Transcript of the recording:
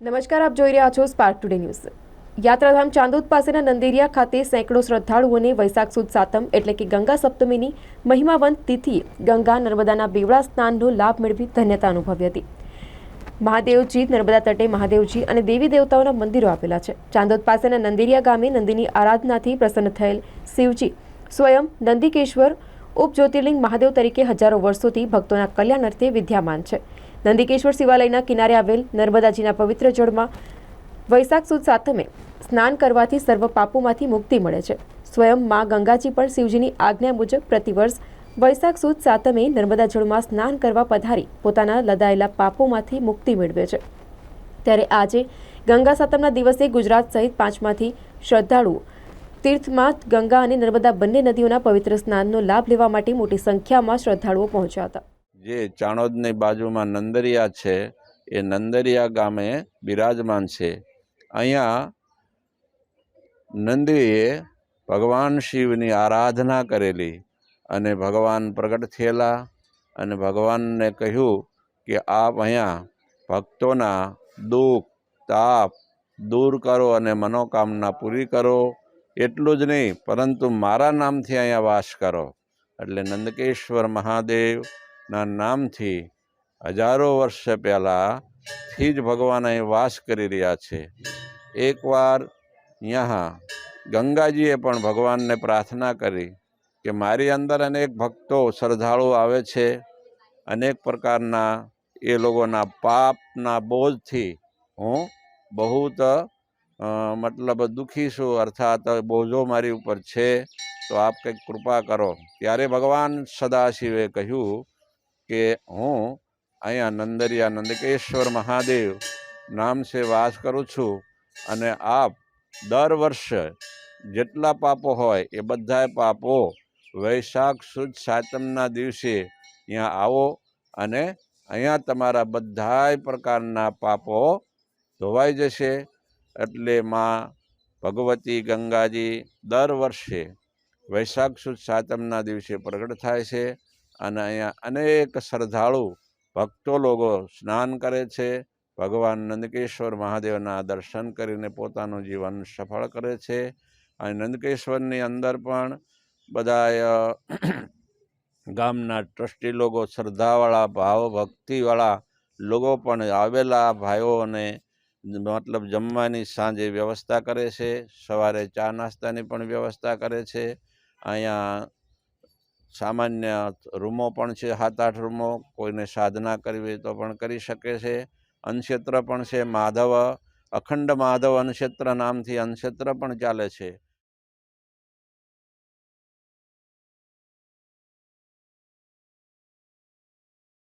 નમસ્કાર, આપ જોઈ રહ્યા છો સ્પાર્ક ટુડે ન્યૂઝ યાત્રાધામ ચાંદોદ પાસેના નંદેરિયા ખાતે સેંકડો શ્રદ્ધાળુઓને વૈશાખ સુદ સાતમ એટલે કે ગંગા સપ્તમીની મહિમાવંત તિથિએ ગંગા નર્મદાના બેવડા સ્નાનનો લાભ મેળવી ધન્યતા અનુભવી હતી. મહાદેવજી, નર્મદા તટે મહાદેવજી અને દેવી દેવતાઓના મંદિરો આવેલા છે. ચાંદોદ પાસેના નંદેરિયા ગામે નંદીની આરાધનાથી પ્રસન્ન થયેલ શિવજી, સ્વયં નંદિકેશ્વર, ઉપજ્યોતિર્લિંગ મહાદેવ તરીકે હજારો વર્ષોથી ભક્તોના કલ્યાણ અર્થે વિદ્યામાન છે. નંદિકેશ્વર શિવાલયના કિનારે આવેલ નર્મદાજીના પવિત્ર જળમાં વૈશાખ સુદ સાતમે સ્નાન કરવાથી સર્વ પાપોમાંથી મુક્તિ મળે છે. સ્વયં માં ગંગાજી પણ શિવજીની આજ્ઞા મુજબ પ્રતિવર્ષ વૈશાખ સુદ સાતમે નર્મદા જળમાં સ્નાન કરવા પધારી પોતાના લદાયેલા પાપોમાંથી મુક્તિ મેળવે છે. ત્યારે આજે ગંગા સાતમના દિવસે ગુજરાત સહિત પાંચમાંથી શ્રદ્ધાળુઓ તીર્થમાં ગંગા અને નર્મદા બંને નદીઓના પવિત્ર સ્નાનનો લાભ લેવા માટે મોટી સંખ્યામાં શ્રદ્ધાળુઓ પહોંચ્યા હતા. જે ચાણોદની બાજુમાં નંદરિયા છે, એ નંદરિયા ગામે બિરાજમાન છે. અહીંયા નંદીએ ભગવાન શિવની આરાધના કરેલી અને ભગવાન પ્રગટ થયેલા અને ભગવાનને કહ્યું કે આપ અહીંયા ભક્તોના દુઃખ, તાપ દૂર કરો અને મનોકામના પૂરી કરો. એટલું જ નહીં, પરંતુ મારા નામથી અહીંયા વાસ કરો. એટલે નંદકેશ્વર મહાદેવના નામથી હજારો વર્ષ પહેલાંથી જ ભગવાન અહીં વાસ કરી રહ્યા છે. એકવાર ત્યાં ગંગાજીએ પણ ભગવાનને પ્રાર્થના કરી કે મારી અંદર અનેક ભક્તો શ્રદ્ધાળુ આવે છે. અનેક પ્રકારના એ લોકોના પાપના બોજથી હું બહુત મતલબ દુઃખી છું, અર્થાત બોજો મારી ઉપર છે. તો આપ કંઈક કૃપા કરો. ત્યારે ભગવાન સદાશિવે કહ્યું કે હું અહીંયા નંદરિયા નંદકેશ્વર મહાદેવ નામ છે વાસ કરું છું અને આપ દર વર્ષે જેટલા પાપો હોય એ બધાય પાપો વૈશાખ સુદ સાતમના દિવસે અહીંયા આવો અને અહીંયા તમારા બધાય પ્રકારના પાપો ધોવાઈ જશે એટલે માં ભગવતી ગંગાજી દર વર્ષે વૈશાખ સુદ સાતમના દિવસે પ્રગટ થાય છે. અને અહીંયા અનેક શ્રદ્ધાળુ ભક્તો લોકો સ્નાન કરે છે. ભગવાન નંદકેશ્વર મહાદેવના દર્શન કરીને પોતાનું જીવન સફળ કરે છે. અને નંદકેશ્વરની અંદર પણ બધા ગામના ટ્રસ્ટી લોકો, શ્રદ્ધાવાળા ભાવ ભક્તિવાળા લોકો પણ આવેલા ભાઈઓને મતલબ જમવાની સાંજે વ્યવસ્થા કરે છે. સવારે ચા નાસ્તાની પણ વ્યવસ્થા કરે છે. અહીંયા સામાન્ય રૂમો પણ છે સાત આઠ રૂમો. કોઈને સાધના કરવી તો પણ કરી શકે છે. અન્નક્ષેત્ર પણ છે, માધવ અખંડ માધવ અન્નક્ષેત્ર નામથી અન્નક્ષેત્ર પણ ચાલે છે.